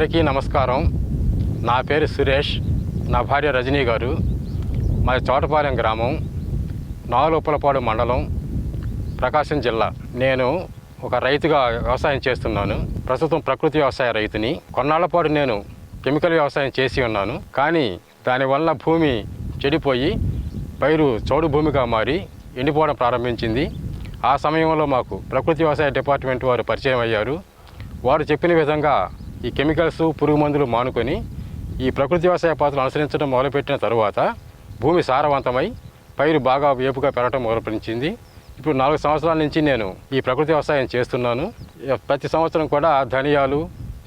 అందరికీ నమస్కారం. నా పేరు సురేష్. నా భార్య రజనీ గారు. మాది చోటపాలెం గ్రామం నాలుపలపాడు మండలం ప్రకాశం జిల్లా. నేను ఒక రైతుగా వ్యవసాయం చేస్తున్నాను. ప్రస్తుతం ప్రకృతి వ్యవసాయ రైతుని. కొన్నాళ్ళపాటు నేను కెమికల్ వ్యవసాయం చేసి ఉన్నాను. కానీ దానివల్ల భూమి చెడిపోయి పైరు చౌడు భూమిగా మారి ఎండిపోవడం ప్రారంభించింది. ఆ సమయంలో మాకు ప్రకృతి వ్యవసాయ డిపార్ట్మెంట్ వారు పరిచయం అయ్యారు. వారు చెప్పిన విధంగా ఈ కెమికల్స్ పురుగు మందులు మానుకొని ఈ ప్రకృతి వ్యవసాయ పద్ధతులు అనుసరించడం మొదలుపెట్టిన తరువాత భూమి సారవంతమై పైరు బాగా వేపుగా పెరగడం మొదలుపెట్టింది ఇప్పుడు నాలుగు సంవత్సరాల నుంచి నేను ఈ ప్రకృతి వ్యవసాయం చేస్తున్నాను. ప్రతి సంవత్సరం కూడా ధనియాలు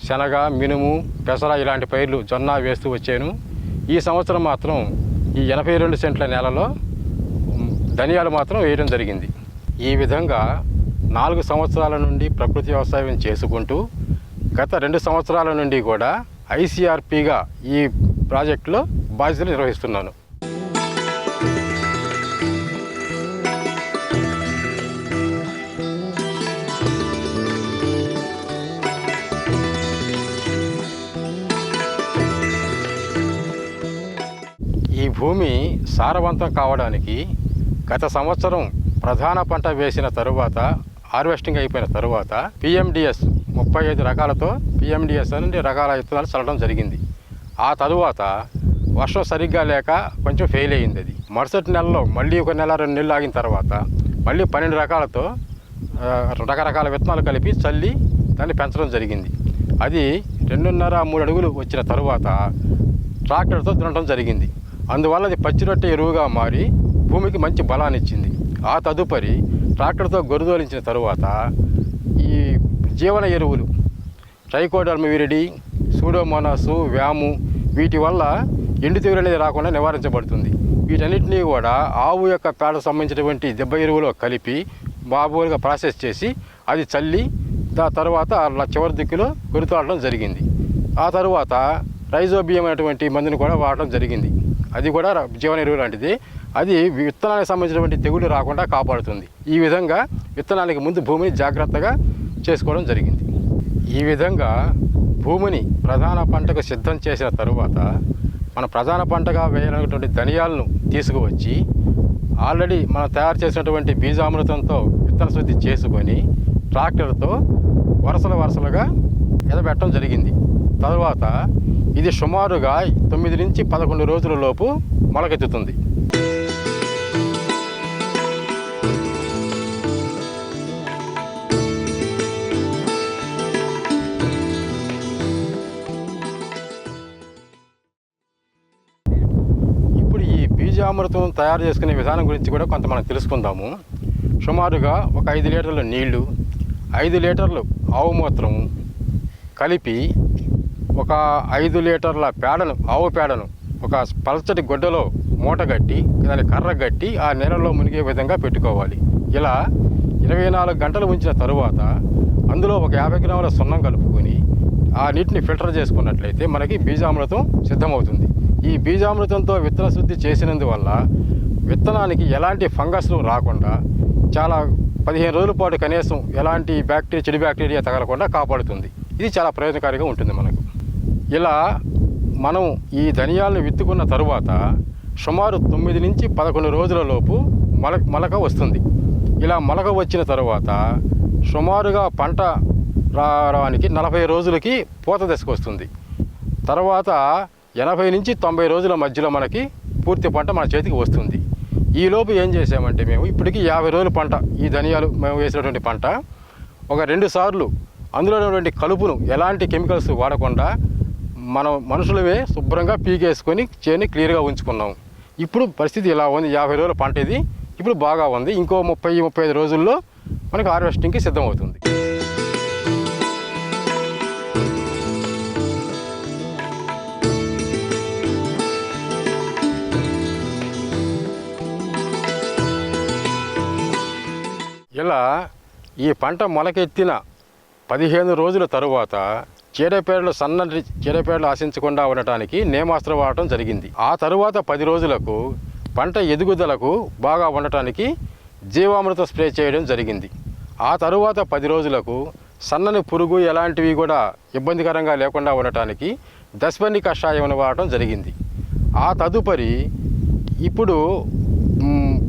శనగ మినుము పెసర ఇలాంటి పైర్లు జొన్న వేస్తూ వచ్చాను. ఈ సంవత్సరం మాత్రం ఈ ఎనభై రెండు సెంట్ల నేలలో ధనియాలు మాత్రం వేయడం జరిగింది. ఈ విధంగా నాలుగు సంవత్సరాల నుండి ప్రకృతి వ్యవసాయం చేసుకుంటూ గత రెండు సంవత్సరాల నుండి కూడా ఐసీఆర్పిగా ఈ ప్రాజెక్టులో బాధ్యతలు నిర్వహిస్తున్నాను. ఈ భూమి సారవంతం కావడానికి గత సంవత్సరం ప్రధాన పంట వేసిన తరువాత హార్వెస్టింగ్ అయిపోయిన తరువాత పిఎండిఎస్ ముప్పై ఐదు రకాలతో పిఎండిఎస్ నుండి రకాల విత్తనాలు చల్లడం జరిగింది. ఆ తరువాత వర్షం సరిగ్గా లేక కొంచెం ఫెయిల్ అయ్యింది అది. మరుసటి నెలలో మళ్ళీ ఒక నెల రెండు నెలలు ఆగిన తర్వాత మళ్ళీ పన్నెండు రకాలతో రకరకాల విత్తనాలు కలిపి చల్లి దాన్ని పెంచడం జరిగింది. అది రెండున్నర మూడు అడుగులు వచ్చిన తరువాత ట్రాక్టర్తో దున్నడం జరిగింది. అందువల్ల అది పచ్చి రొట్టె ఎరువుగా మారి భూమికి మంచి బలాన్ని ఇచ్చింది ఆ తదుపరి ట్రాక్టర్తో గొరుదోలించిన తరువాత జీవన ఎరువులు. ట్రైకోడర్మ విరిడి సూడోమోనాసు వ్యాము వీటి వల్ల ఎండు తెగులు అనేది రాకుండా నివారించబడుతుంది. వీటన్నిటినీ కూడా ఆవు యొక్క పేడ సంబంధించినటువంటి దెబ్బ ఎరువులో కలిపి మామూలుగా ప్రాసెస్ చేసి అది చల్లి దా తర్వాత అలా చివరి దిక్కులో గురితాడడం జరిగింది. ఆ తరువాత రైజోబియం అనేటువంటి మందుని కూడా వాడడం జరిగింది. అది కూడా జీవన ఎరువు లాంటిది. అది విత్తనానికి సంబంధించినటువంటి తెగులు రాకుండా కాపాడుతుంది. ఈ విధంగా విత్తనానికి ముందు భూమిని జాగ్రత్తగా చేసుకోవడం జరిగింది. ఈ విధంగా భూమిని ప్రధాన పంటకు సిద్ధం చేసిన తరువాత మన ప్రధాన పంటగా వేయాలనేటువంటి ధనియాలను తీసుకువచ్చి ఆల్రెడీ మనం తయారు చేసినటువంటి బీజామృతంతో విత్తన శుద్ధి చేసుకొని ట్రాక్టర్తో వరుసలు వరుసలుగా ఎదబెట్టడం జరిగింది. తరువాత ఇది సుమారుగా తొమ్మిది నుంచి పదకొండు రోజుల లోపు మొలకెత్తుతుంది. బీజామృతం తయారు చేసుకునే విధానం గురించి కూడా కొంత మనం తెలుసుకుందాము. సుమారుగా ఒక ఐదు లీటర్ల నీళ్ళు ఐదు లీటర్లు ఆవు మూత్రము కలిపి ఒక ఐదు లీటర్ల పేడను ఆవు పేడను ఒక పలచటి గుడ్డలో మూట కట్టి దాని కర్ర కట్టి ఆ నీళ్ళలో మునిగే విధంగా పెట్టుకోవాలి. ఇలా ఇరవై నాలుగు గంటలు ఉంచిన తరువాత అందులో ఒక యాభై గ్రాముల సున్నం కలుపుకొని ఆ నీటిని ఫిల్టర్ చేసుకున్నట్లయితే మనకి బీజామృతం సిద్ధమవుతుంది. ఈ బీజామృతంతో విత్తన శుద్ధి చేసినందువల్ల విత్తనానికి ఎలాంటి ఫంగస్లు రాకుండా చాలా పదిహేను రోజుల పాటు కనీసం ఎలాంటి బ్యాక్టీరియా చెడు బ్యాక్టీరియా తగలకుండా కాపాడుతుంది. ఇది చాలా ప్రయోజనకారిగా ఉంటుంది మనకు. ఇలా మనం ఈ ధనియాలను విత్తుకున్న తరువాత సుమారు తొమ్మిది నుంచి పదకొండు రోజుల లోపు మొల మొలక వస్తుంది. ఇలా మొలక వచ్చిన తరువాత సుమారుగా పంట రావడానికి నలభై రోజులకి పూత దశకు వస్తుంది తర్వాత ఎనభై నుంచి తొంభై రోజుల మధ్యలో మనకి పూర్తి పంట మన చేతికి వస్తుంది. ఈలోపు ఏం చేసామంటే మేము ఇప్పటికి యాభై రోజుల పంట ఈ ధనియాలు మేము వేసినటువంటి పంట ఒక రెండు సార్లు అందులో ఉన్నటువంటి కలుపును ఎలాంటి కెమికల్స్ వాడకుండా మనం మనుషులవే శుభ్రంగా పీకేసుకొని చేని క్లియర్గా ఉంచుకున్నాం. ఇప్పుడు పరిస్థితి ఇలా ఉంది. యాభై రోజుల పంట ఇది. ఇప్పుడు బాగా ఉంది. ఇంకో ముప్పై ముప్పై ఐదు రోజుల్లో మనకు హార్వెస్టింగ్కి సిద్ధమవుతుంది. ఇలా ఈ పంట మొలకెత్తిన పదిహేను రోజుల తరువాత చీడపేడలు సన్నటి చీడపేడలు ఆశించకుండా ఉండటానికి నేమాస్త్రం వాడటం జరిగింది. ఆ తరువాత పది రోజులకు పంట ఎదుగుదలకు బాగా ఉండటానికి జీవామృత స్ప్రే చేయడం జరిగింది. ఆ తరువాత పది రోజులకు సన్నని పురుగు ఎలాంటివి కూడా ఇబ్బందికరంగా లేకుండా ఉండటానికి దశపర్ణి కషాయం వాడటం జరిగింది. ఆ తదుపరి ఇప్పుడు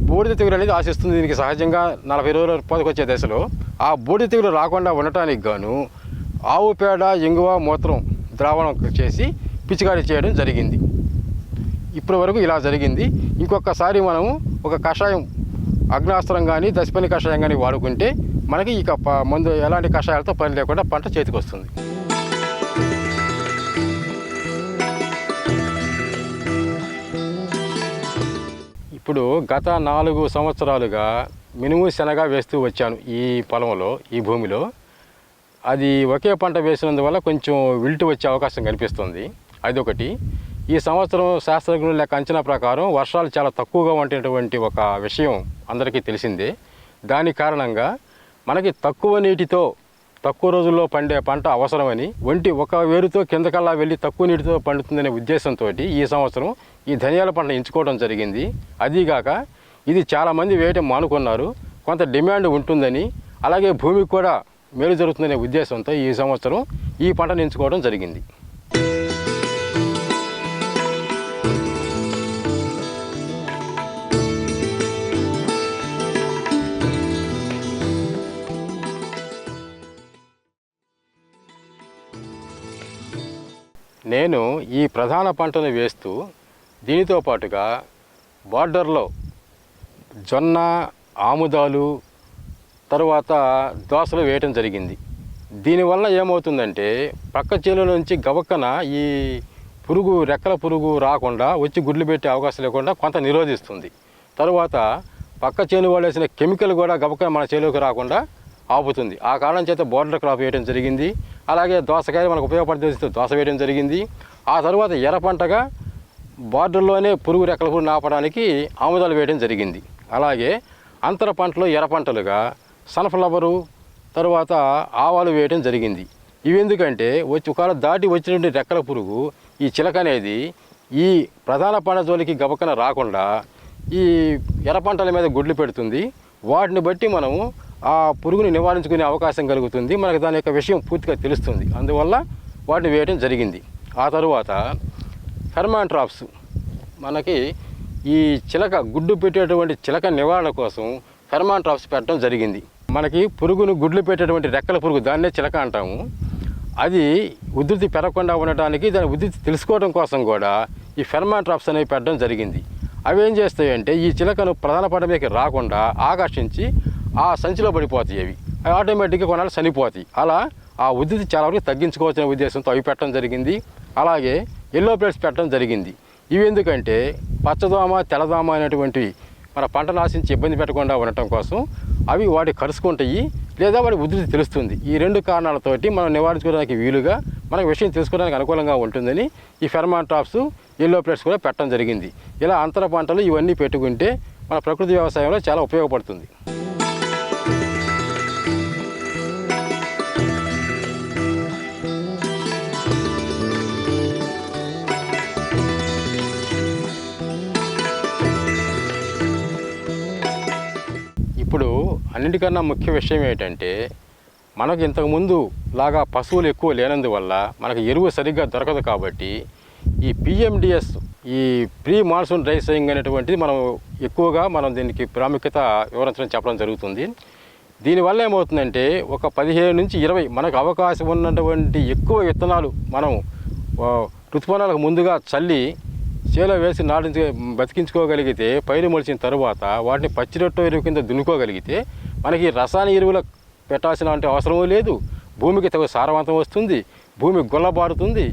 బూడిద తెగులు అనేది ఆశిస్తుంది. దీనికి సహజంగా నలభై రోజుల రూపాయలకు వచ్చే దశలో ఆ బూడిద తెగులు రాకుండా ఉండటానికి గాను ఆవు పేడ ఎంగువ మూత్రం ద్రావణం చేసి పిచికారీ చేయడం జరిగింది. ఇప్పటి వరకు ఇలా జరిగింది. ఇంకొకసారి మనము ఒక కషాయం అగ్నాస్త్రం కానీ దశపని కషాయం కానీ వాడుకుంటే మనకి ఇక మందు ఎలాంటి కషాయాలతో పని లేకుండా పంట చేతికి వస్తుంది. ఇప్పుడు గత నాలుగు సంవత్సరాలుగా మినుము శనగ వేస్తూ వచ్చాను ఈ పొలంలో ఈ భూమిలో. అది ఒకే పంట వేసినందువల్ల కొంచెం విల్టు వచ్చే అవకాశం కనిపిస్తుంది. అదొకటి. ఈ సంవత్సరం శాస్త్రజ్ఞుల లెక్క అంచనా ప్రకారం వర్షాలు చాలా తక్కువగా ఉండేటువంటి ఒక విషయం అందరికీ తెలిసిందే. దాని కారణంగా మనకి తక్కువ నీటితో తక్కువ రోజుల్లో పండే పంట అవసరమని ఒంటి ఒక వేరుతో కిందకల్లా వెళ్ళి తక్కువ నీటితో పండుతుందనే ఉద్దేశంతో ఈ సంవత్సరం ఈ ధనియాల పంట ఎంచుకోవడం జరిగింది. అదీగాక ఇది చాలామంది వేయటం మానుకున్నారు. కొంత డిమాండ్ ఉంటుందని అలాగే భూమికి కూడా మేలు జరుగుతుందనే ఉద్దేశంతో ఈ సంవత్సరం ఈ పంటను ఎంచుకోవడం జరిగింది. నేను ఈ ప్రధాన పంటను వేస్తూ దీనితో పాటుగా బార్డర్లో జొన్న ఆముదాలు తరువాత దోసలు వేయటం జరిగింది. దీనివల్ల ఏమవుతుందంటే పక్క చేనుల నుంచి గవక్కన ఈ పురుగు రెక్కల పురుగు రాకుండా వచ్చి గుడ్లు పెట్టే అవకాశం లేకుండా కొంత నిరోధిస్తుంది. తరువాత పక్క చేను వాళ్ళు వేసిన కెమికల్ కూడా గబక మన చేలోకి రాకుండా ఆపుతుంది. ఆ కారణం చేత బోర్డర్ క్రాప్ వేయడం జరిగింది. అలాగే దోసకాయ మనకు ఉపయోగపడుతుంది దోస వేయడం జరిగింది. ఆ తర్వాత ఎర్ర పంటగా బార్డర్లోనే పురుగు రెక్కల పురుగు నాపడానికి ఆముదాలు వేయడం జరిగింది. అలాగే అంతర పంటలు ఎర్ర పంటలుగా సన్ఫ్లవరు తర్వాత ఆవాలు వేయడం జరిగింది. ఇవి ఎందుకంటే వచ్చి ఒకవేళ దాటి వచ్చినటువంటి రెక్కల పురుగు ఈ చిలక అనేది ఈ ప్రధాన పంట జోలికి రాకుండా ఈ ఎర్ర పంటల మీద గుడ్లు పెడుతుంది. వాటిని బట్టి మనము ఆ పురుగుని నివారించుకునే అవకాశం కలుగుతుంది. మనకు దాని యొక్క విషయం పూర్తిగా తెలుస్తుంది. అందువల్ల వాటిని వేయడం జరిగింది. ఆ తరువాత ఫెర్మాన్ ట్రాప్స్ మనకి ఈ చిలక గుడ్డు పెట్టేటువంటి చిలక నివారణ కోసం ఫెర్మాన్ ట్రాప్స్ పెట్టడం జరిగింది. మనకి పురుగును గుడ్లు పెట్టేటువంటి రెక్కల పురుగు దాన్నే చిలక అంటాము. అది ఉధృతి పెరగకుండా ఉండటానికి దాని ఉధృతి తెలుసుకోవడం కోసం కూడా ఈ ఫెర్మాన్ ట్రాప్స్ అనేవి పెట్టడం జరిగింది. అవి ఏం చేస్తాయంటే ఈ చిలకను ప్రధాన పంట మీదకి రాకుండా ఆకర్షించి ఆ సంచిలో పడిపోతాయి అవి. ఆటోమేటిక్గా కొనాలి చనిపోతాయి. అలా ఆ ఉద్ధృతి చాలా వరకు తగ్గించుకోవచ్చనే ఉద్దేశంతో అవి పెట్టడం జరిగింది. అలాగే ఎల్లో ప్లేట్స్ పెట్టడం జరిగింది. ఇవి ఎందుకంటే పచ్చదోమ తెల్లదోమ అనేటువంటివి మన పంట నాశించి ఇబ్బంది పెట్టకుండా ఉండటం కోసం అవి వాటి కరుసుకుంటాయి లేదా వాటి ఉధృతి తెలుస్తుంది. ఈ రెండు కారణాలతోటి మనం నివారించుకోవడానికి వీలుగా మనకు విషయం తెలుసుకోవడానికి అనుకూలంగా ఉంటుందని ఈ ఫెర్మాన్ టాప్స్ ఎల్లో ప్లేట్స్ కూడా పెట్టడం జరిగింది. ఇలా అంతర పంటలు ఇవన్నీ పెట్టుకుంటే మన ప్రకృతి వ్యవసాయంలో చాలా ఉపయోగపడుతుంది. అన్నిటికన్నా ముఖ్య విషయం ఏంటంటే మనకు ఇంతకుముందు లాగా పశువులు ఎక్కువ లేనందువల్ల మనకు ఎరువు సరిగ్గా దొరకదు కాబట్టి ఈ పిఎండిఎస్ ఈ ప్రీ మాన్సూన్ డ్రై సేయింగ్ అనేటువంటిది మనం ఎక్కువగా మనం దీనికి ప్రాముఖ్యత వివరించడం చెప్పడం జరుగుతుంది. దీనివల్ల ఏమవుతుందంటే ఒక పదిహేను నుంచి ఇరవై మనకు అవకాశం ఉన్నటువంటి ఎక్కువ విత్తనాలు మనం ఆ, ఋతుపవనాలకు ముందుగా చల్లి చేలో వేసి నాటించు బతికించుకోగలిగితే పైరు మొలిచిన తర్వాత వాటిని పచ్చిరొట్టు ఎరువు కింద దున్నుకోగలిగితే మనకి రసాయన ఎరువుల పెట్టాల్సిన అంటే అవసరం లేదు. భూమికి తగు సారవంతం వస్తుంది. భూమి గుల్లబారుతుంది.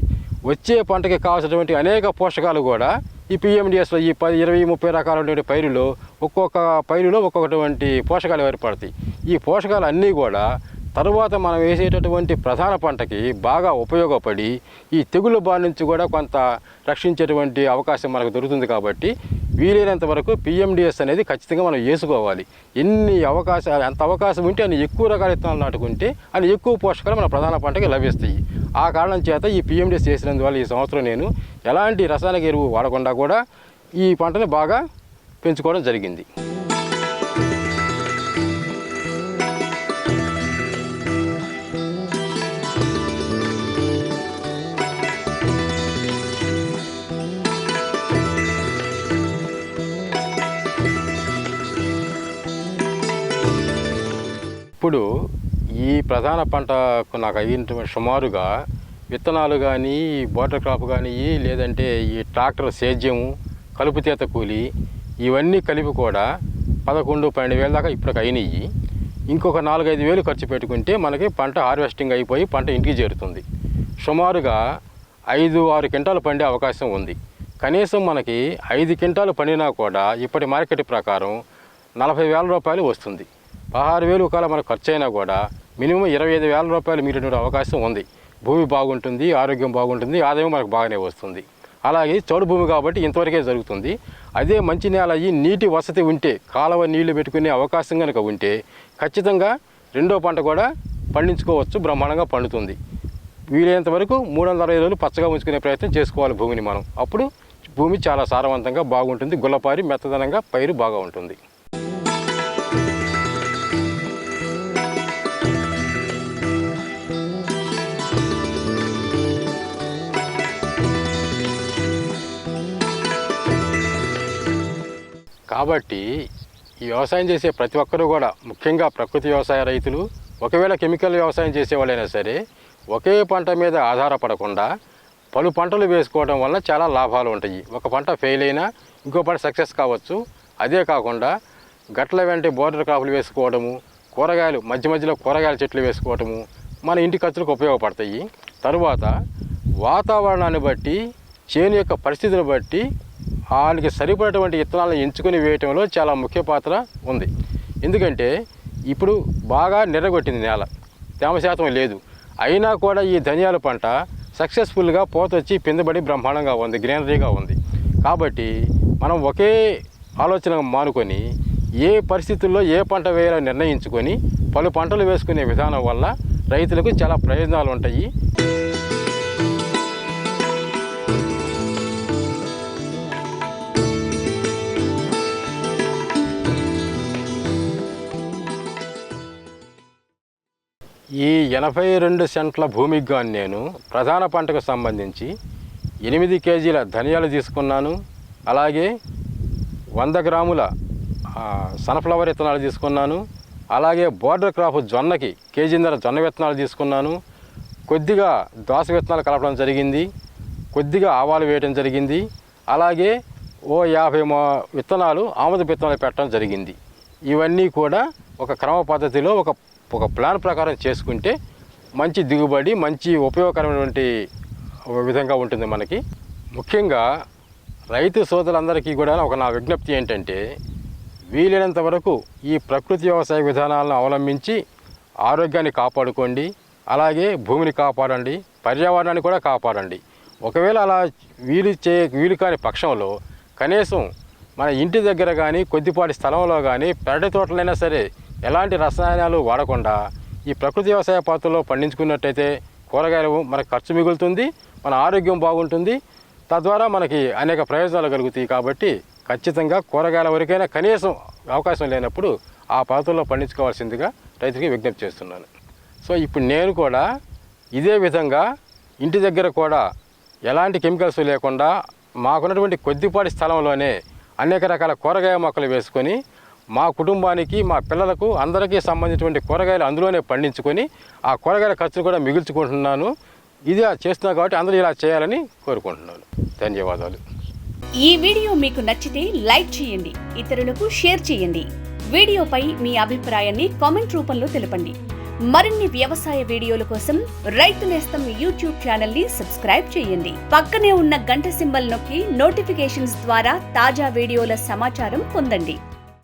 వచ్చే పంటకి కావాల్సినటువంటి అనేక పోషకాలు కూడా ఈ పిఎండిఎస్లో ఈ పది ఇరవై ముప్పై రకాలైనటువంటి పైరులో ఒక్కొక్క పైరులో ఒక్కొక్కటువంటి పోషకాలు ఏర్పడతాయి. ఈ పోషకాలు అన్నీ కూడా తరువాత మనం వేసేటటువంటి ప్రధాన పంటకి బాగా ఉపయోగపడి ఈ తెగుళ్ళ బారి నుంచి కూడా కొంత రక్షించేటువంటి అవకాశం మనకు దొరుకుతుంది కాబట్టి వీలైనంత వరకు పిఎండిఎస్ అనేది ఖచ్చితంగా మనం వేసుకోవాలి. ఎన్ని అవకాశాలు ఎంత అవకాశం ఉంటే అని ఎక్కువ రకాల విత్తనాలు నాటుకుంటే అని ఎక్కువ పోషకాలు మన ప్రధాన పంటకి లభిస్తాయి. ఆ కారణం చేత ఈ పిఎండిఎస్ చేసినందువల్ల ఈ సంవత్సరం నేను ఎలాంటి రసాయనిక ఎరువు వాడకుండా కూడా ఈ పంటను బాగా పెంచుకోవడం జరిగింది. ఇప్పుడు ఈ ప్రధాన పంటకు నాకు అయినటువంటి సుమారుగా విత్తనాలు కానీ బోటర్ క్రాప్ కానీ లేదంటే ఈ ట్రాక్టర్ సేద్యము కలుపు తీత కూలి ఇవన్నీ కలిపి కూడా పదకొండు పన్నెండు వేల దాకా ఇప్పటికి అయినాయి ఇంకొక నాలుగైదు వేలు ఖర్చు పెట్టుకుంటే మనకి పంట హార్వెస్టింగ్ అయిపోయి పంట ఇంటికి చేరుతుంది. సుమారుగా ఐదు ఆరు క్వింటాలు పండే అవకాశం ఉంది. కనీసం మనకి ఐదు క్వింటాలు పండినా కూడా ఇప్పటి మార్కెట్ ప్రకారం నలభై వేల రూపాయలు వస్తుంది. పదహారు వేలు ఒకవేళ మనకు ఖర్చు అయినా కూడా మినిమం ఇరవై ఐదు వేల రూపాయలు మీరేటువంటి అవకాశం ఉంది. భూమి బాగుంటుంది ఆరోగ్యం బాగుంటుంది ఆదాయం మనకు బాగానే వస్తుంది. అలాగే చౌడు భూమి కాబట్టి ఇంతవరకే జరుగుతుంది. అదే మంచి నేల అయ్యి నీటి వసతి ఉంటే కాలువ నీళ్ళు పెట్టుకునే అవకాశం కనుక ఉంటే ఖచ్చితంగా రెండో పంట కూడా పండించుకోవచ్చు బ్రహ్మాండంగా పండుతుంది. వీలైనంత వరకు మూడు వందల అరవై రోజులు పచ్చగా ఉంచుకునే ప్రయత్నం చేసుకోవాలి భూమిని మనం. అప్పుడు భూమి చాలా సారవంతంగా బాగుంటుంది గుల్లపారి మెత్తదనంగా పైరు బాగా ఉంటుంది. కాబట్టి ఈ వ్యవసాయం చేసే ప్రతి ఒక్కరూ కూడా ముఖ్యంగా ప్రకృతి వ్యవసాయ రైతులు ఒకవేళ కెమికల్ వ్యవసాయం చేసే వాళ్ళైనా సరే ఒకే పంట మీద ఆధారపడకుండా పలు పంటలు వేసుకోవడం వల్ల చాలా లాభాలు ఉంటాయి. ఒక పంట ఫెయిల్ అయినా ఇంకో పంట సక్సెస్ కావచ్చు. అదే కాకుండా గట్ల వెంట బోర్డర్ క్రాపులు వేసుకోవడము కూరగాయలు మధ్య మధ్యలో కూరగాయల చెట్లు వేసుకోవడము మన ఇంటి ఖర్చులకు ఉపయోగపడతాయి. తరువాత వాతావరణాన్ని బట్టి చేను యొక్క పరిస్థితిని బట్టి వాళ్ళకి సరిపడేటువంటి విత్తనాలను ఎంచుకొని వేయటంలో చాలా ముఖ్య పాత్ర ఉంది. ఎందుకంటే ఇప్పుడు బాగా నిరగొట్టింది నేల. తేమ శాతం లేదు. అయినా కూడా ఈ ధనియాల పంట సక్సెస్ఫుల్గా పోతొచ్చి పిందబడి బ్రహ్మాండంగా ఉంది గ్రీనరీగా ఉంది. కాబట్టి మనం ఒకే ఆలోచన మానుకొని ఏ పరిస్థితుల్లో ఏ పంట వేయాలో నిర్ణయించుకొని పలు పంటలు వేసుకునే విధానం వల్ల రైతులకు చాలా ప్రయోజనాలు ఉంటాయి. ఈ ఎనభై రెండు సెంట్ల భూమికి గాను నేను ప్రధాన పంటకు సంబంధించి ఎనిమిది కేజీల ధనియాలు తీసుకున్నాను. అలాగే వంద గ్రాముల సన్ఫ్లవర్ విత్తనాలు తీసుకున్నాను. అలాగే బోర్డర్ క్రాప్ జొన్నకి కేజీన్నర జొన్న విత్తనాలు తీసుకున్నాను. కొద్దిగా దోస విత్తనాలు కలపడం జరిగింది. కొద్దిగా ఆవాలు వేయడం జరిగింది. అలాగే ఓ యాభై మో విత్తనాలు ఆముద విత్తనాలు పెట్టడం జరిగింది. ఇవన్నీ కూడా ఒక క్రమ పద్ధతిలో ఒక ఒక ప్లాన్ ప్రకారం చేసుకుంటే మంచి దిగుబడి మంచి ఉపయోగకరమైనటువంటి విధంగా ఉంటుంది మనకి. ముఖ్యంగా రైతు సోదరులందరికీ కూడా ఒక నా విజ్ఞప్తి ఏంటంటే వీలైనంత వరకు ఈ ప్రకృతి వ్యవసాయ విధానాలను అవలంబించి ఆరోగ్యాన్ని కాపాడుకోండి అలాగే భూమిని కాపాడండి పర్యావరణాన్ని కూడా కాపాడండి. ఒకవేళ అలా వీలు చే వీలు కాని పక్షంలో కనీసం మన ఇంటి దగ్గర కానీ కొద్దిపాటి స్థలంలో కానీ పెరటి తోటలైనా సరే ఎలాంటి రసాయనాలు వాడకుండా ఈ ప్రకృతి వ్యవసాయ పద్ధతిలో పండించుకున్నట్టయితే కూరగాయలు మనకు ఖర్చు మిగులుతుంది మన ఆరోగ్యం బాగుంటుంది. తద్వారా మనకి అనేక ప్రయోజనాలు కలుగుతాయి కాబట్టి ఖచ్చితంగా కూరగాయల వరకైనా కనీసం అవకాశం లేనప్పుడు ఆ పద్ధతుల్లో పండించుకోవాల్సిందిగా రైతుకి విజ్ఞప్తి చేస్తున్నాను. సో ఇప్పుడు నేను కూడా ఇదే విధంగా ఇంటి దగ్గర కూడా ఎలాంటి కెమికల్స్ లేకుండా మాకున్నటువంటి కొద్దిపాటి స్థలంలోనే అనేక రకాల కూరగాయ మొక్కలు వేసుకొని మా కుటుంబానికి మా పిల్లలకు అందరికీ సంబంధించినటువంటి కూరగాయలు అందులోనే పండించుకొని ఆ కూరగాయల ఖర్చులు కూడా మిగుల్చుకుంటున్నాను. ఇది చేస్తున్నా కాబట్టి అందరూ ఇలా చేయాలని కోరుకుంటున్నాను. ధన్యవాదాలు. ఈ వీడియో మీకు నచ్చితే లైక్ చేయండి ఇతరులకు షేర్ చేయండి. వీడియోపై మీ అభిప్రాయాన్ని కామెంట్ రూపంలో తెలపండి. మరిన్ని వ్యవసాయ వీడియోల కోసం రైతు నేస్తం యూట్యూబ్ ఛానల్ని సబ్స్క్రైబ్ చేయండి. పక్కనే ఉన్న గంట సింబల్ నొక్కి నోటిఫికేషన్స్ ద్వారా తాజా వీడియోల సమాచారం పొందండి.